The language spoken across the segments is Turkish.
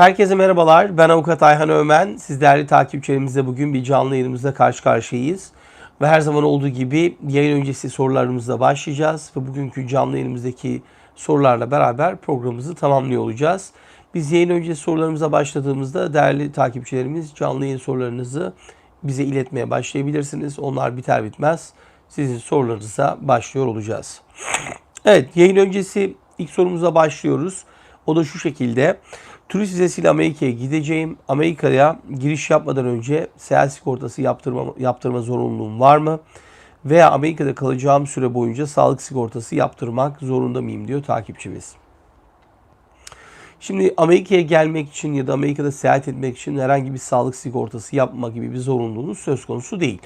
Herkese merhabalar. Ben avukat Ayhan Ömen. Siz değerli takipçilerimizle bugün bir canlı yayınımızda karşı karşıyayız. Ve her zaman olduğu gibi yayın öncesi sorularımızla başlayacağız. Ve bugünkü canlı yayınımızdaki sorularla beraber programımızı tamamlıyor olacağız. Biz yayın öncesi sorularımıza başladığımızda değerli takipçilerimiz canlı yayın sorularınızı bize iletmeye başlayabilirsiniz. Onlar biter bitmez sizin sorularınıza başlıyor olacağız. Evet yayın öncesi ilk sorumuza başlıyoruz. O da şu şekilde. Turist vizesiyle Amerika'ya gideceğim. Amerika'ya giriş yapmadan önce seyahat sigortası yaptırma, yaptırma zorunluluğum var mı? Veya Amerika'da kalacağım süre boyunca sağlık sigortası yaptırmak zorunda mıyım diyor takipçimiz. Şimdi Amerika'ya gelmek için ya da Amerika'da seyahat etmek için herhangi bir sağlık sigortası yapma gibi bir zorunluluğunuz söz konusu değil.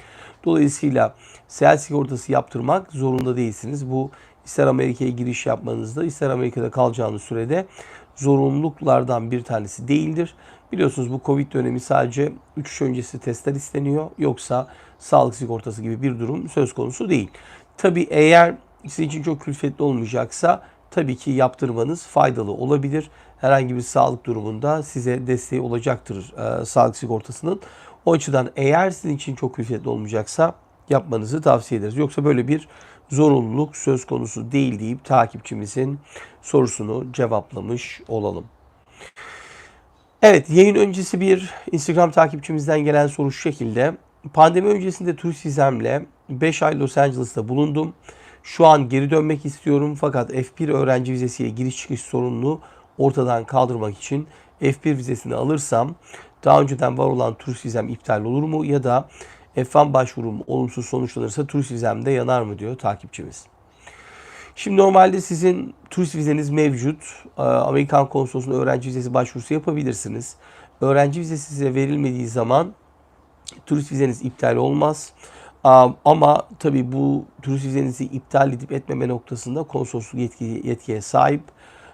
Dolayısıyla seyahat sigortası yaptırmak zorunda değilsiniz. Bu ister Amerika'ya giriş yapmanızda ister Amerika'da kalacağınız sürede zorunluluklardan bir tanesi değildir. Biliyorsunuz bu Covid dönemi sadece uçuş öncesi testler isteniyor. Yoksa sağlık sigortası gibi bir durum söz konusu değil. Tabi eğer sizin için çok külfetli olmayacaksa tabii ki yaptırmanız faydalı olabilir. Herhangi bir sağlık durumunda size desteği olacaktır e, sağlık sigortasının. O açıdan eğer sizin için çok külfetli olmayacaksa yapmanızı tavsiye ederiz. Yoksa böyle bir zorunluluk söz konusu değil deyip takipçimizin sorusunu cevaplamış olalım. Evet yayın öncesi bir Instagram takipçimizden gelen soru şu şekilde. Pandemi öncesinde turist vizemle 5 ay Los Angeles'ta bulundum. Şu an geri dönmek istiyorum fakat F1 öğrenci vizesiyle giriş çıkış sorununu ortadan kaldırmak için F1 vizesini alırsam daha önceden var olan turist vizem iptal olur mu ya da F1 başvurum olumsuz sonuçlanırsa turist vizemde yanar mı diyor takipçimiz. Şimdi normalde sizin turist vizeniz mevcut. Ee, Amerikan konsolosluğuna öğrenci vizesi başvurusu yapabilirsiniz. Öğrenci vizesi size verilmediği zaman turist vizeniz iptal olmaz. Ama tabii bu turist vizenizi iptal edip etmeme noktasında konsolosluk yetki, yetkiye sahip.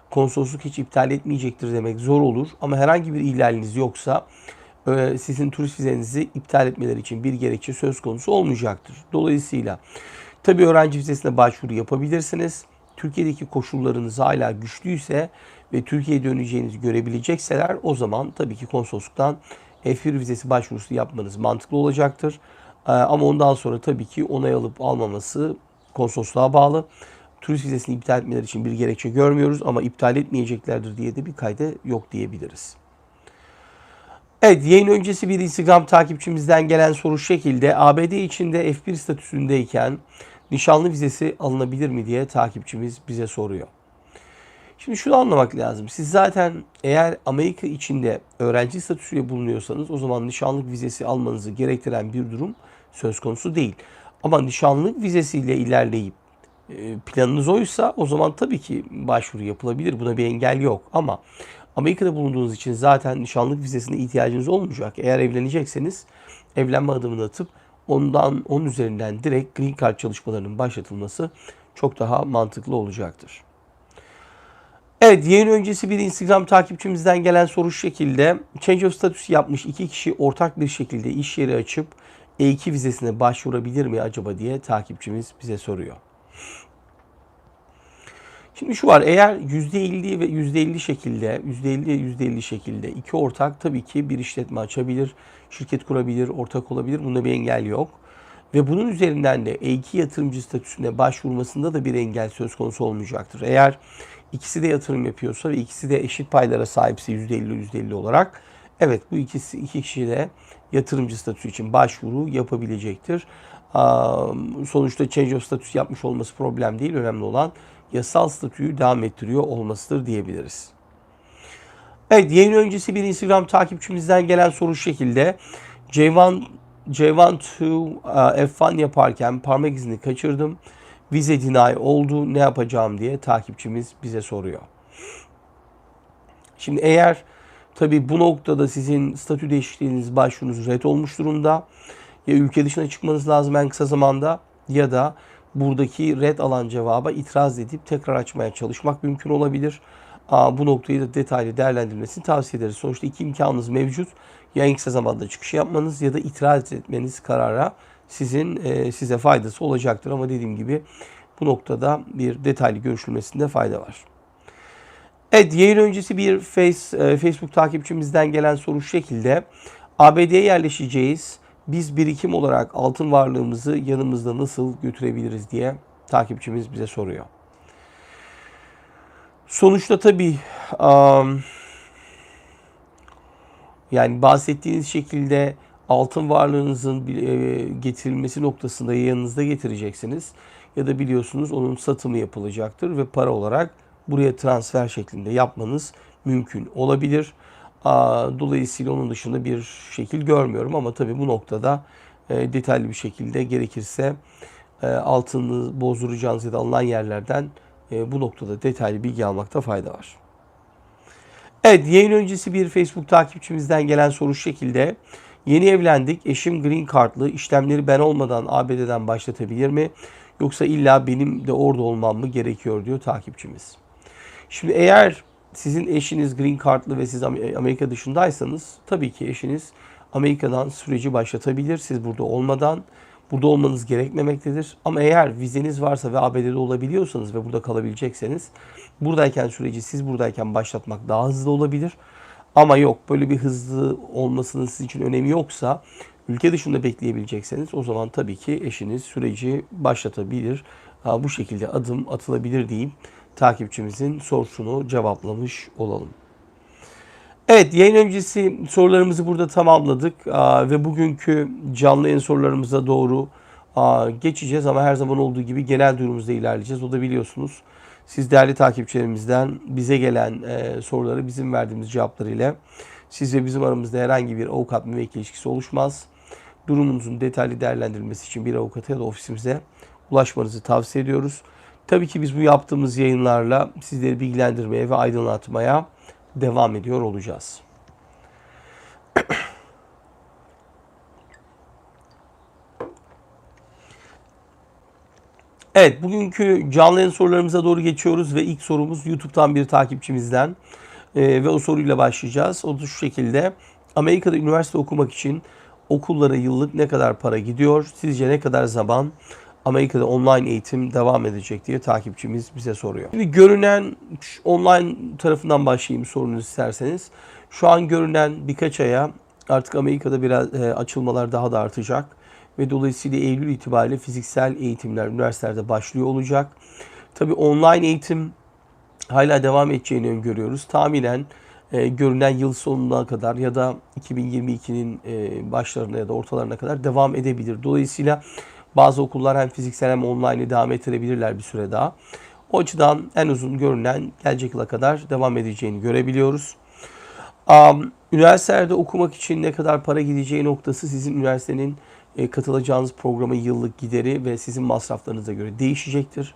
Konsolosluk hiç iptal etmeyecektir demek zor olur. Ama herhangi bir ihlaliniz yoksa sizin turist vizenizi iptal etmeleri için bir gerekçe söz konusu olmayacaktır. Dolayısıyla tabii öğrenci vizesine başvuru yapabilirsiniz. Türkiye'deki koşullarınız hala güçlüyse ve Türkiye'ye döneceğinizi görebilecekseler o zaman tabii ki konsolosluktan F1 vizesi başvurusu yapmanız mantıklı olacaktır. Ee, ama ondan sonra tabii ki onay alıp almaması konsolosluğa bağlı. Turist vizesini iptal etmeleri için bir gerekçe görmüyoruz ama iptal etmeyeceklerdir diye de bir kayda yok diyebiliriz. Evet yayın öncesi bir Instagram takipçimizden gelen soru şekilde. ABD içinde F1 statüsündeyken nişanlı vizesi alınabilir mi diye takipçimiz bize soruyor. Şimdi şunu anlamak lazım. Siz zaten eğer Amerika içinde öğrenci statüsüyle bulunuyorsanız o zaman nişanlık vizesi almanızı gerektiren bir durum söz konusu değil. Ama nişanlık vizesiyle ilerleyip e, planınız oysa o zaman tabii ki başvuru yapılabilir. Buna bir engel yok. Ama Amerika'da bulunduğunuz için zaten nişanlık vizesine ihtiyacınız olmayacak. Eğer evlenecekseniz evlenme adımını atıp ondan onun üzerinden direkt green card çalışmalarının başlatılması çok daha mantıklı olacaktır. Evet yayın öncesi bir Instagram takipçimizden gelen soru şu şekilde. Change of status yapmış iki kişi ortak bir şekilde iş yeri açıp E2 vizesine başvurabilir mi acaba diye takipçimiz bize soruyor. Şimdi şu var eğer %50 ve %50 şekilde %50 %50 şekilde iki ortak tabii ki bir işletme açabilir, şirket kurabilir, ortak olabilir. Bunda bir engel yok. Ve bunun üzerinden de E2 yatırımcı statüsüne başvurmasında da bir engel söz konusu olmayacaktır. Eğer ikisi de yatırım yapıyorsa ve ikisi de eşit paylara sahipse %50 %50 olarak evet bu ikisi iki kişi de yatırımcı statüsü için başvuru yapabilecektir. Sonuçta change of status yapmış olması problem değil. Önemli olan yasal statüyü devam ettiriyor olmasıdır diyebiliriz. Evet yayın öncesi bir Instagram takipçimizden gelen soru şekilde. J1 J1 to F1 yaparken parmak izini kaçırdım. Vize deny oldu. Ne yapacağım diye takipçimiz bize soruyor. Şimdi eğer tabi bu noktada sizin statü değişikliğiniz başvurunuz red olmuş durumda. Ya ülke dışına çıkmanız lazım en kısa zamanda ya da buradaki red alan cevaba itiraz edip tekrar açmaya çalışmak mümkün olabilir. Aa, bu noktayı da detaylı değerlendirmesini tavsiye ederiz. Sonuçta iki imkanınız mevcut. Ya en kısa zamanda çıkış yapmanız ya da itiraz etmeniz karara sizin e, size faydası olacaktır. Ama dediğim gibi bu noktada bir detaylı görüşülmesinde fayda var. Evet yayın öncesi bir face, e, Facebook takipçimizden gelen soru şu şekilde. ABD'ye yerleşeceğiz. Biz birikim olarak altın varlığımızı yanımızda nasıl götürebiliriz diye takipçimiz bize soruyor. Sonuçta tabii yani bahsettiğiniz şekilde altın varlığınızın e, getirilmesi noktasında yanınızda getireceksiniz. Ya da biliyorsunuz onun satımı yapılacaktır ve para olarak buraya transfer şeklinde yapmanız mümkün olabilir. Dolayısıyla onun dışında bir şekil görmüyorum ama tabii bu noktada e, detaylı bir şekilde gerekirse e, altını bozduracağınız ya da alınan yerlerden bu noktada detaylı bilgi almakta fayda var. Evet yayın öncesi bir Facebook takipçimizden gelen soru şekilde. Yeni evlendik. Eşim green card'lı. İşlemleri ben olmadan ABD'den başlatabilir mi? Yoksa illa benim de orada olmam mı gerekiyor diyor takipçimiz. Şimdi eğer sizin eşiniz green card'lı ve siz Amerika dışındaysanız tabii ki eşiniz Amerika'dan süreci başlatabilir. Siz burada olmadan burada olmanız gerekmemektedir. Ama eğer vizeniz varsa ve ABD'de olabiliyorsanız ve burada kalabilecekseniz buradayken süreci siz buradayken başlatmak daha hızlı olabilir. Ama yok böyle bir hızlı olmasının sizin için önemi yoksa ülke dışında bekleyebilecekseniz o zaman tabii ki eşiniz süreci başlatabilir. Bu şekilde adım atılabilir diyeyim takipçimizin sorusunu cevaplamış olalım. Evet yayın öncesi sorularımızı burada tamamladık ve bugünkü canlı yayın sorularımıza doğru geçeceğiz ama her zaman olduğu gibi genel durumumuzda ilerleyeceğiz. O da biliyorsunuz siz değerli takipçilerimizden bize gelen e, soruları bizim verdiğimiz cevaplarıyla siz ve bizim aramızda herhangi bir avukat müvekkil ilişkisi oluşmaz. Durumunuzun detaylı değerlendirilmesi için bir avukata ya da ofisimize ulaşmanızı tavsiye ediyoruz. Tabii ki biz bu yaptığımız yayınlarla sizleri bilgilendirmeye ve aydınlatmaya devam ediyor olacağız. Evet, bugünkü canlı yayın sorularımıza doğru geçiyoruz ve ilk sorumuz YouTube'dan bir takipçimizden ee, ve o soruyla başlayacağız. O da şu şekilde. Amerika'da üniversite okumak için okullara yıllık ne kadar para gidiyor? Sizce ne kadar zaman Amerika'da online eğitim devam edecek diye takipçimiz bize soruyor. Şimdi görünen online tarafından başlayayım sorunuz isterseniz. Şu an görünen birkaç aya artık Amerika'da biraz e, açılmalar daha da artacak ve dolayısıyla Eylül itibariyle fiziksel eğitimler üniversitelerde başlıyor olacak. Tabii online eğitim hala devam edeceğini öngörüyoruz. Tahminen e, görünen yıl sonuna kadar ya da 2022'nin e, başlarına ya da ortalarına kadar devam edebilir. Dolayısıyla bazı okullar hem fiziksel hem online devam ettirebilirler bir süre daha. O açıdan en uzun görünen gelecek yıla kadar devam edeceğini görebiliyoruz. Um, üniversitelerde okumak için ne kadar para gideceği noktası sizin üniversitenin e, katılacağınız programın yıllık gideri ve sizin masraflarınıza göre değişecektir.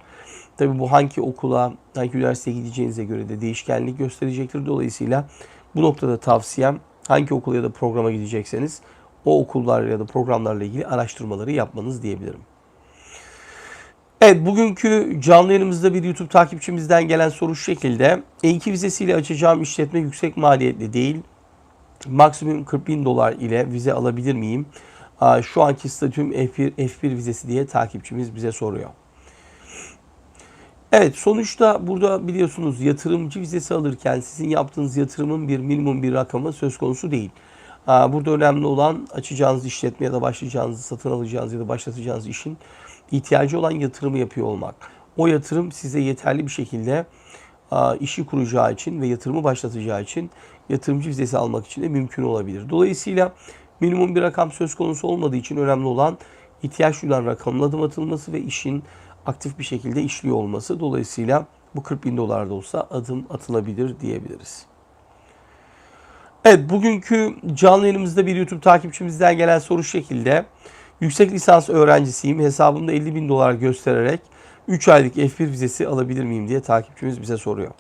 Tabi bu hangi okula, hangi üniversiteye gideceğinize göre de değişkenlik gösterecektir. Dolayısıyla bu noktada tavsiyem hangi okula ya da programa gidecekseniz o okullar ya da programlarla ilgili araştırmaları yapmanız diyebilirim. Evet bugünkü canlı yayınımızda bir YouTube takipçimizden gelen soru şu şekilde. E2 vizesiyle açacağım işletme yüksek maliyetli değil. Maksimum 40 bin dolar ile vize alabilir miyim? Şu anki statüm F1, F1 vizesi diye takipçimiz bize soruyor. Evet sonuçta burada biliyorsunuz yatırımcı vizesi alırken sizin yaptığınız yatırımın bir minimum bir rakamı söz konusu değil. Burada önemli olan açacağınız işletme ya da başlayacağınız, satın alacağınız ya da başlatacağınız işin ihtiyacı olan yatırımı yapıyor olmak. O yatırım size yeterli bir şekilde işi kuracağı için ve yatırımı başlatacağı için yatırımcı vizesi almak için de mümkün olabilir. Dolayısıyla minimum bir rakam söz konusu olmadığı için önemli olan ihtiyaç duyulan rakamın adım atılması ve işin aktif bir şekilde işliyor olması. Dolayısıyla bu 40 bin dolar da olsa adım atılabilir diyebiliriz. Evet bugünkü canlı yayınımızda bir YouTube takipçimizden gelen soru şekilde. Yüksek lisans öğrencisiyim. Hesabımda 50 bin dolar göstererek 3 aylık F1 vizesi alabilir miyim diye takipçimiz bize soruyor.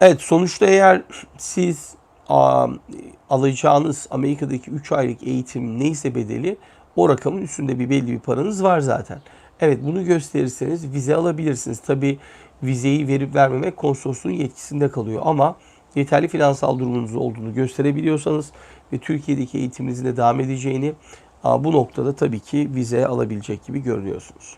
Evet sonuçta eğer siz alacağınız Amerika'daki 3 aylık eğitim neyse bedeli o rakamın üstünde bir belli bir paranız var zaten. Evet bunu gösterirseniz vize alabilirsiniz. Tabi vizeyi verip vermemek konsolosluğun yetkisinde kalıyor ama yeterli finansal durumunuz olduğunu gösterebiliyorsanız ve Türkiye'deki eğitiminizin de devam edeceğini bu noktada tabii ki vize alabilecek gibi görünüyorsunuz.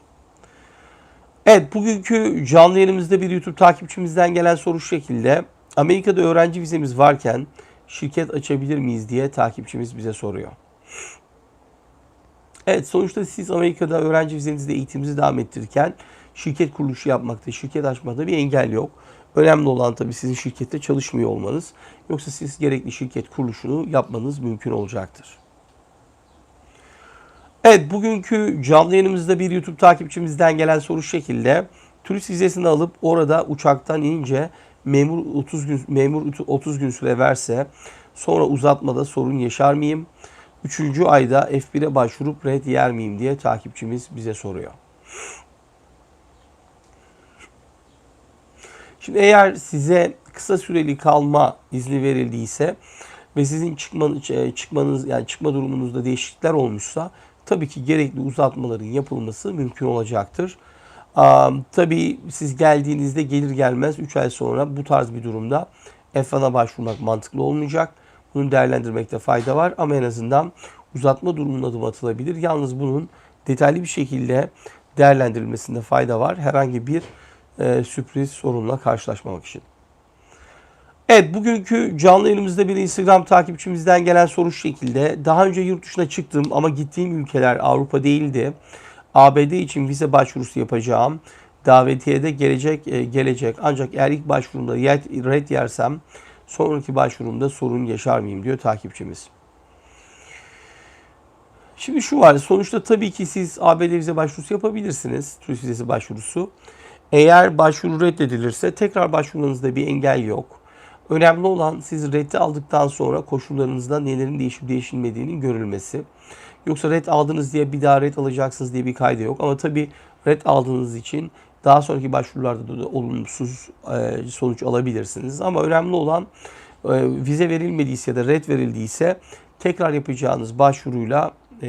Evet bugünkü canlı yayınımızda bir YouTube takipçimizden gelen soru şu şekilde. Amerika'da öğrenci vizemiz varken şirket açabilir miyiz diye takipçimiz bize soruyor. Evet sonuçta siz Amerika'da öğrenci vizenizde eğitiminizi devam ettirirken şirket kuruluşu yapmakta, şirket açmakta bir engel yok. Önemli olan tabii sizin şirkette çalışmıyor olmanız. Yoksa siz gerekli şirket kuruluşunu yapmanız mümkün olacaktır. Evet bugünkü canlı yayınımızda bir YouTube takipçimizden gelen soru şekilde. Turist vizesini alıp orada uçaktan inince memur 30 gün memur 30 gün süre verse sonra uzatmada sorun yaşar mıyım? Üçüncü ayda F1'e başvurup red yer miyim diye takipçimiz bize soruyor. Şimdi eğer size kısa süreli kalma izni verildiyse ve sizin çıkmanız, çıkmanız yani çıkma durumunuzda değişiklikler olmuşsa tabii ki gerekli uzatmaların yapılması mümkün olacaktır. Um, tabii siz geldiğinizde gelir gelmez 3 ay sonra bu tarz bir durumda F1'a başvurmak mantıklı olmayacak. Bunu değerlendirmekte fayda var ama en azından uzatma durumuna adım atılabilir. Yalnız bunun detaylı bir şekilde değerlendirilmesinde fayda var. Herhangi bir e, sürpriz sorunla karşılaşmamak için. Evet bugünkü canlı yayınımızda bir Instagram takipçimizden gelen soru şu şekilde. Daha önce yurt dışına çıktım ama gittiğim ülkeler Avrupa değildi. ABD için vize başvurusu yapacağım. Davetiyede gelecek e, gelecek ancak eğer ilk başvurumda red yersem sonraki başvurumda sorun yaşar mıyım diyor takipçimiz. Şimdi şu var sonuçta tabii ki siz ABD vize başvurusu yapabilirsiniz. Turist vizesi başvurusu. Eğer başvuru reddedilirse tekrar başvurmanızda bir engel yok. Önemli olan siz reddi aldıktan sonra koşullarınızda nelerin değişip değişilmediğinin görülmesi. Yoksa red aldınız diye bir daha red alacaksınız diye bir kaydı yok. Ama tabii red aldığınız için daha sonraki başvurularda da olumsuz e, sonuç alabilirsiniz. Ama önemli olan e, vize verilmediyse ya da red verildiyse tekrar yapacağınız başvuruyla e,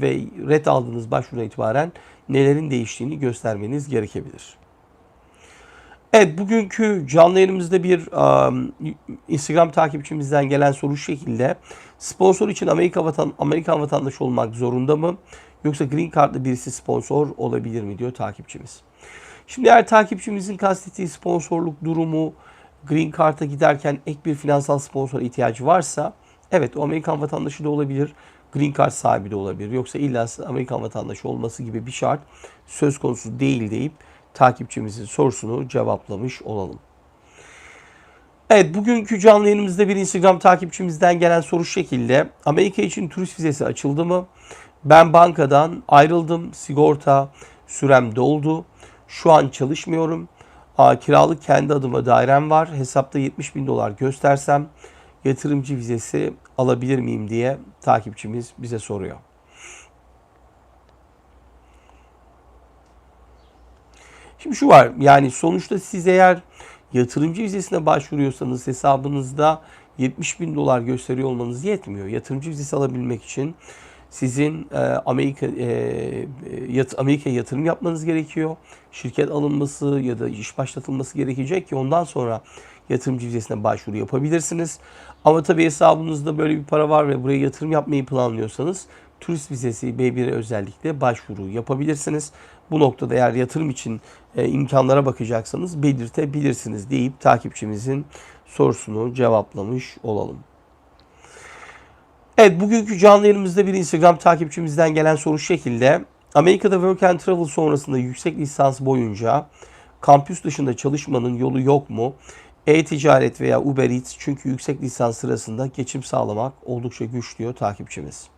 ve red aldığınız başvuruya itibaren nelerin değiştiğini göstermeniz gerekebilir. Evet bugünkü canlı yayınımızda bir um, Instagram takipçimizden gelen soru şekilde. Sponsor için Amerika vatan Amerikan vatandaşı olmak zorunda mı? Yoksa Green Card'lı birisi sponsor olabilir mi diyor takipçimiz. Şimdi eğer takipçimizin kastettiği sponsorluk durumu Green Card'a giderken ek bir finansal sponsor ihtiyacı varsa evet o Amerikan vatandaşı da olabilir. Green Card sahibi de olabilir. Yoksa illa Amerikan vatandaşı olması gibi bir şart söz konusu değil deyip takipçimizin sorusunu cevaplamış olalım. Evet bugünkü canlı yayınımızda bir Instagram takipçimizden gelen soru şekilde. Amerika için turist vizesi açıldı mı? Ben bankadan ayrıldım. Sigorta sürem doldu. Şu an çalışmıyorum. Aa, kiralık kendi adıma dairem var. Hesapta 70 bin dolar göstersem yatırımcı vizesi alabilir miyim diye takipçimiz bize soruyor. Şimdi şu var yani sonuçta siz eğer yatırımcı vizesine başvuruyorsanız hesabınızda 70 bin dolar gösteriyor olmanız yetmiyor. Yatırımcı vizesi alabilmek için sizin e, Amerika e, yat, Amerika'ya yatırım yapmanız gerekiyor. Şirket alınması ya da iş başlatılması gerekecek ki ondan sonra yatırımcı vizesine başvuru yapabilirsiniz. Ama tabii hesabınızda böyle bir para var ve buraya yatırım yapmayı planlıyorsanız turist vizesi B1'e özellikle başvuru yapabilirsiniz. Bu noktada eğer yatırım için e, imkanlara bakacaksanız belirtebilirsiniz deyip takipçimizin sorusunu cevaplamış olalım. Evet bugünkü canlı yayınımızda bir Instagram takipçimizden gelen soru şekilde. Amerika'da Work and Travel sonrasında yüksek lisans boyunca kampüs dışında çalışmanın yolu yok mu? E-ticaret veya Uber Eats çünkü yüksek lisans sırasında geçim sağlamak oldukça güç diyor takipçimiz.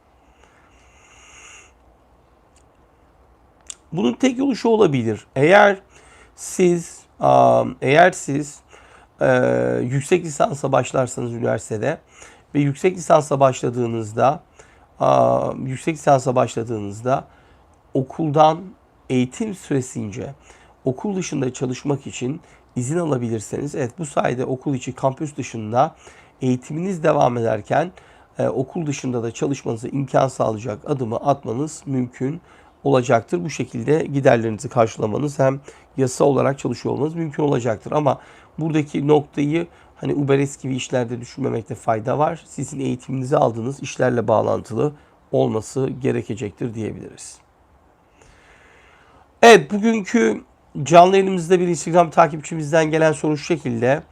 Bunun tek yolu şu olabilir. Eğer siz eğer siz e, yüksek lisansa başlarsanız üniversitede ve yüksek lisansa başladığınızda yüksek lisansa başladığınızda okuldan eğitim süresince okul dışında çalışmak için izin alabilirseniz evet bu sayede okul içi kampüs dışında eğitiminiz devam ederken e, okul dışında da çalışmanıza imkan sağlayacak adımı atmanız mümkün olacaktır. Bu şekilde giderlerinizi karşılamanız hem yasa olarak çalışıyor olmanız mümkün olacaktır. Ama buradaki noktayı hani Uberes gibi işlerde düşünmemekte fayda var. Sizin eğitiminizi aldığınız işlerle bağlantılı olması gerekecektir diyebiliriz. Evet bugünkü canlı yayınımızda bir Instagram takipçimizden gelen soru şu şekilde.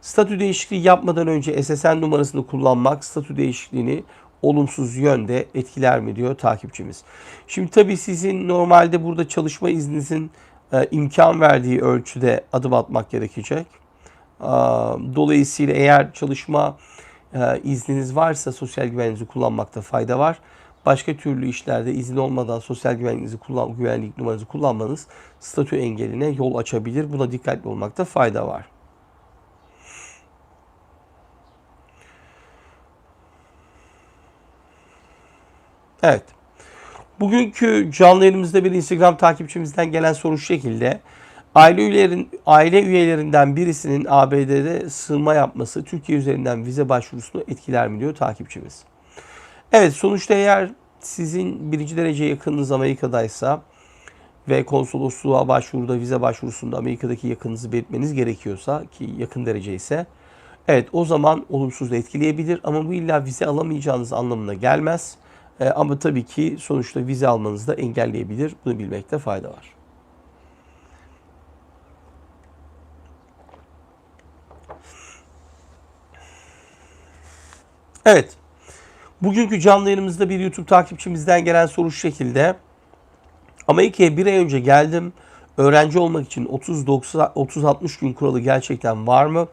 Statü değişikliği yapmadan önce SSN numarasını kullanmak statü değişikliğini olumsuz yönde etkiler mi diyor takipçimiz. Şimdi tabii sizin normalde burada çalışma izninizin e, imkan verdiği ölçüde adım atmak gerekecek. Dolayısıyla eğer çalışma e, izniniz varsa sosyal güvenliğinizi kullanmakta fayda var. Başka türlü işlerde izin olmadan sosyal güvenliğinizi kullan, güvenlik numaranızı kullanmanız statü engeline yol açabilir. Buna dikkatli olmakta fayda var. Evet. Bugünkü canlı yayınımızda bir Instagram takipçimizden gelen soru şu şekilde. Aile üyelerin aile üyelerinden birisinin ABD'de sığınma yapması Türkiye üzerinden vize başvurusunu etkiler mi diyor takipçimiz. Evet sonuçta eğer sizin birinci derece yakınınız Amerika'daysa ve konsolosluğa başvuruda vize başvurusunda Amerika'daki yakınınızı belirtmeniz gerekiyorsa ki yakın derece ise evet o zaman olumsuz da etkileyebilir ama bu illa vize alamayacağınız anlamına gelmez. E, ama tabii ki sonuçta vize almanızı da engelleyebilir. Bunu bilmekte fayda var. Evet. Bugünkü canlı yayınımızda bir YouTube takipçimizden gelen soru şu şekilde. Amerika'ya bir ay önce geldim. Öğrenci olmak için 30-60 gün kuralı gerçekten var mı?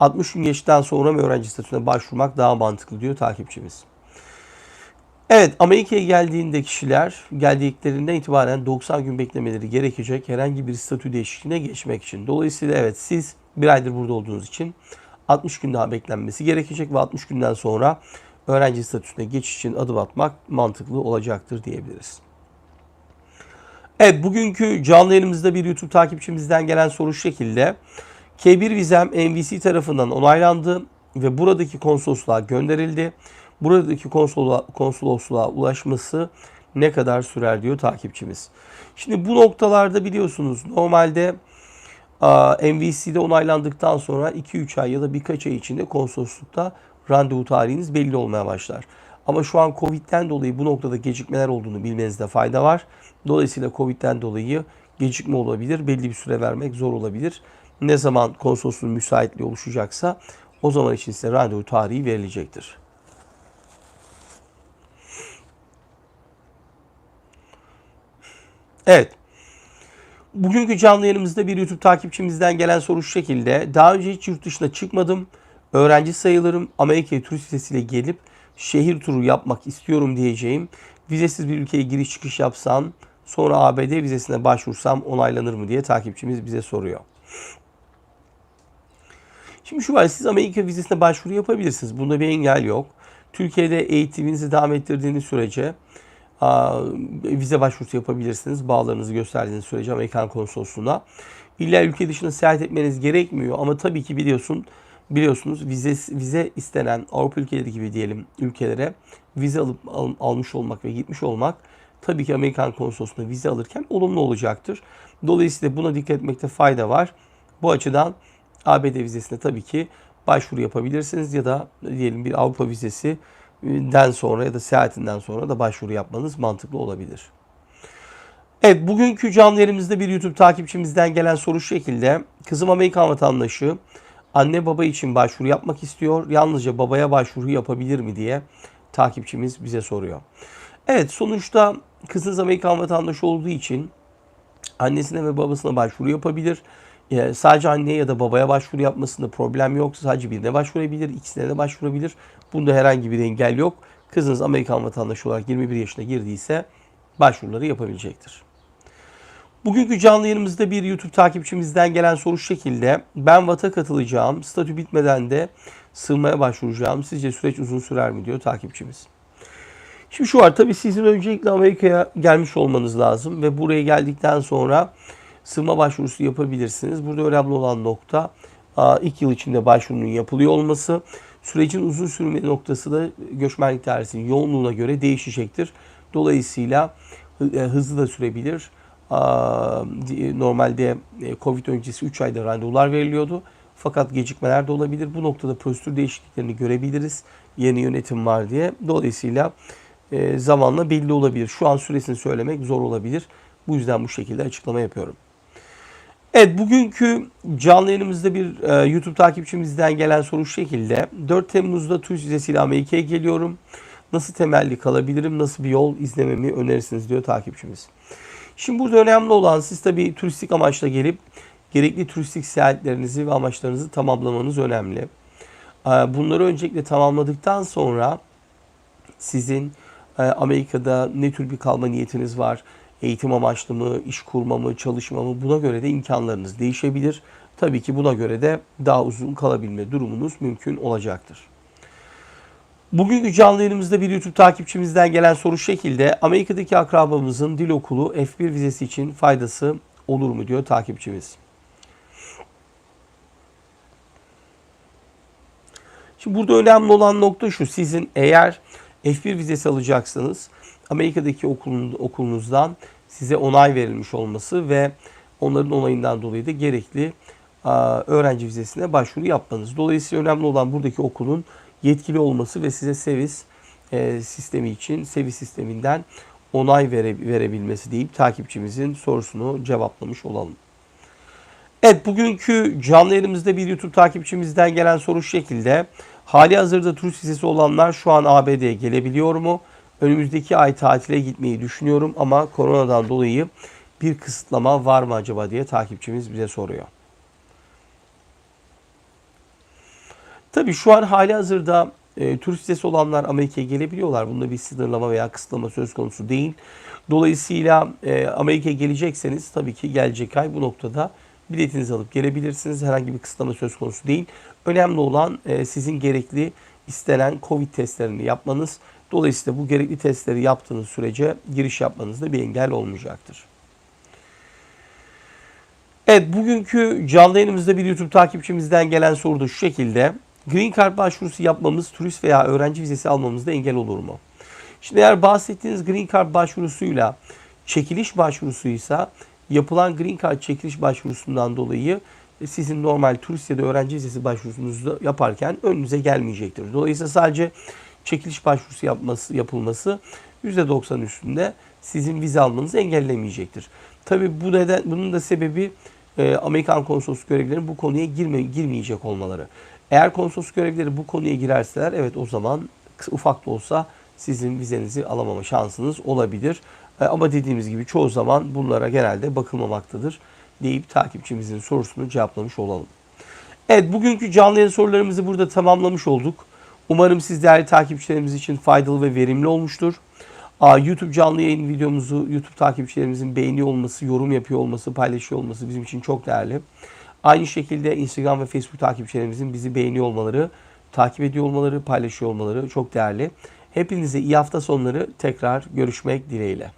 60 gün geçtikten sonra mı öğrenci statüsüne başvurmak daha mantıklı diyor takipçimiz. Evet Amerika'ya geldiğinde kişiler geldiklerinden itibaren 90 gün beklemeleri gerekecek herhangi bir statü değişikliğine geçmek için. Dolayısıyla evet siz bir aydır burada olduğunuz için 60 gün daha beklenmesi gerekecek ve 60 günden sonra öğrenci statüsüne geçiş için adım atmak mantıklı olacaktır diyebiliriz. Evet bugünkü canlı yayınımızda bir YouTube takipçimizden gelen soru şekilde. K1 vizem MVC tarafından onaylandı ve buradaki konsolosluğa gönderildi. Buradaki konsola, konsolosluğa ulaşması ne kadar sürer diyor takipçimiz. Şimdi bu noktalarda biliyorsunuz normalde MVC'de onaylandıktan sonra 2-3 ay ya da birkaç ay içinde konsoloslukta randevu tarihiniz belli olmaya başlar. Ama şu an Covid'den dolayı bu noktada gecikmeler olduğunu bilmenizde fayda var. Dolayısıyla Covid'den dolayı gecikme olabilir. Belli bir süre vermek zor olabilir. Ne zaman konsolosluğun müsaitliği oluşacaksa o zaman için size randevu tarihi verilecektir. Evet. Bugünkü canlı yayınımızda bir YouTube takipçimizden gelen soru şu şekilde. Daha önce hiç yurt dışına çıkmadım. Öğrenci sayılırım. Amerika'ya turist vizesiyle gelip şehir turu yapmak istiyorum diyeceğim. Vizesiz bir ülkeye giriş çıkış yapsam sonra ABD vizesine başvursam onaylanır mı diye takipçimiz bize soruyor. Şimdi şu var siz Amerika vizesine başvuru yapabilirsiniz. Bunda bir engel yok. Türkiye'de eğitiminizi devam ettirdiğiniz sürece vize başvurusu yapabilirsiniz. Bağlarınızı gösterdiğiniz sürece Amerikan konsolosluğuna. İlla ülke dışına seyahat etmeniz gerekmiyor ama tabii ki biliyorsun biliyorsunuz vize vize istenen Avrupa ülkeleri gibi diyelim ülkelere vize alıp al, almış olmak ve gitmiş olmak tabii ki Amerikan konsolosluğuna vize alırken olumlu olacaktır. Dolayısıyla buna dikkat etmekte fayda var. Bu açıdan ABD vizesine tabii ki başvuru yapabilirsiniz ya da diyelim bir Avrupa vizesi den sonra ya da seyahatinden sonra da başvuru yapmanız mantıklı olabilir. Evet bugünkü canlı bir YouTube takipçimizden gelen soru şu şekilde. Kızım Amerikan vatandaşı anne baba için başvuru yapmak istiyor. Yalnızca babaya başvuru yapabilir mi diye takipçimiz bize soruyor. Evet sonuçta kızınız Amerikan vatandaşı olduğu için annesine ve babasına başvuru yapabilir. Ee, sadece anneye ya da babaya başvuru yapmasında problem yok. Sadece birine başvurabilir, ikisine de başvurabilir. Bunda herhangi bir engel yok. Kızınız Amerikan vatandaşı olarak 21 yaşına girdiyse başvuruları yapabilecektir. Bugünkü canlı yayınımızda bir YouTube takipçimizden gelen soru şekilde. Ben VAT'a katılacağım. Statü bitmeden de sığınmaya başvuracağım. Sizce süreç uzun sürer mi diyor takipçimiz. Şimdi şu var tabii sizin öncelikle Amerika'ya gelmiş olmanız lazım ve buraya geldikten sonra sığınma başvurusu yapabilirsiniz. Burada önemli olan nokta ilk yıl içinde başvurunun yapılıyor olması. Sürecin uzun sürme noktası da göçmenlik dairesinin yoğunluğuna göre değişecektir. Dolayısıyla e, hızlı da sürebilir. Normalde e, Covid öncesi 3 ayda randevular veriliyordu. Fakat gecikmeler de olabilir. Bu noktada prosedür değişikliklerini görebiliriz. Yeni yönetim var diye. Dolayısıyla e, zamanla belli olabilir. Şu an süresini söylemek zor olabilir. Bu yüzden bu şekilde açıklama yapıyorum. Evet bugünkü canlı yayınımızda bir e, YouTube takipçimizden gelen soru şu şekilde. 4 Temmuz'da turist vizesiyle Amerika'ya geliyorum. Nasıl temelli kalabilirim? Nasıl bir yol izlememi önerirsiniz diyor takipçimiz. Şimdi burada önemli olan siz tabii turistik amaçla gelip gerekli turistik seyahatlerinizi ve amaçlarınızı tamamlamanız önemli. E, bunları öncelikle tamamladıktan sonra sizin e, Amerika'da ne tür bir kalma niyetiniz var? Eğitim amaçlı mı, iş kurma mı, çalışma mı? Buna göre de imkanlarınız değişebilir. Tabii ki buna göre de daha uzun kalabilme durumunuz mümkün olacaktır. Bugünkü canlı yayınımızda bir YouTube takipçimizden gelen soru şekilde. Amerika'daki akrabamızın dil okulu F1 vizesi için faydası olur mu diyor takipçimiz. Şimdi burada önemli olan nokta şu. Sizin eğer F1 vizesi alacaksanız Amerika'daki okulun, okulunuzdan size onay verilmiş olması ve onların onayından dolayı da gerekli öğrenci vizesine başvuru yapmanız. Dolayısıyla önemli olan buradaki okulun yetkili olması ve size sevis e, sistemi için sevis sisteminden onay vere, verebilmesi deyip takipçimizin sorusunu cevaplamış olalım. Evet bugünkü canlı yayınımızda bir YouTube takipçimizden gelen soru şekilde. Hali hazırda turist vizesi olanlar şu an ABD'ye gelebiliyor mu? Önümüzdeki ay tatile gitmeyi düşünüyorum ama koronadan dolayı bir kısıtlama var mı acaba diye takipçimiz bize soruyor. Tabii şu an hali hazırda e, turist vizesi olanlar Amerika'ya gelebiliyorlar. Bunda bir sınırlama veya kısıtlama söz konusu değil. Dolayısıyla e, Amerika'ya gelecekseniz tabii ki gelecek ay bu noktada biletinizi alıp gelebilirsiniz. Herhangi bir kısıtlama söz konusu değil. Önemli olan e, sizin gerekli istenen COVID testlerini yapmanız. Dolayısıyla bu gerekli testleri yaptığınız sürece giriş yapmanızda bir engel olmayacaktır. Evet bugünkü canlı yayınımızda bir YouTube takipçimizden gelen soru da şu şekilde. Green Card başvurusu yapmamız turist veya öğrenci vizesi almamızda engel olur mu? Şimdi eğer bahsettiğiniz Green Card başvurusuyla çekiliş başvurusuysa yapılan Green Card çekiliş başvurusundan dolayı sizin normal turist ya da öğrenci vizesi başvurusunuzu yaparken önünüze gelmeyecektir. Dolayısıyla sadece çekiliş başvurusu yapması yapılması %90 üstünde sizin vize almanızı engellemeyecektir. Tabi bu neden bunun da sebebi e, Amerikan konsolosluk görevlilerinin bu konuya girme, girmeyecek olmaları. Eğer konsolosluk görevlileri bu konuya girerseler evet o zaman ufak da olsa sizin vizenizi alamama şansınız olabilir. E, ama dediğimiz gibi çoğu zaman bunlara genelde bakılmamaktadır deyip takipçimizin sorusunu cevaplamış olalım. Evet bugünkü canlı yayın sorularımızı burada tamamlamış olduk. Umarım siz değerli takipçilerimiz için faydalı ve verimli olmuştur. YouTube canlı yayın videomuzu YouTube takipçilerimizin beğeniyor olması, yorum yapıyor olması, paylaşıyor olması bizim için çok değerli. Aynı şekilde Instagram ve Facebook takipçilerimizin bizi beğeniyor olmaları, takip ediyor olmaları, paylaşıyor olmaları çok değerli. Hepinize iyi hafta sonları tekrar görüşmek dileğiyle.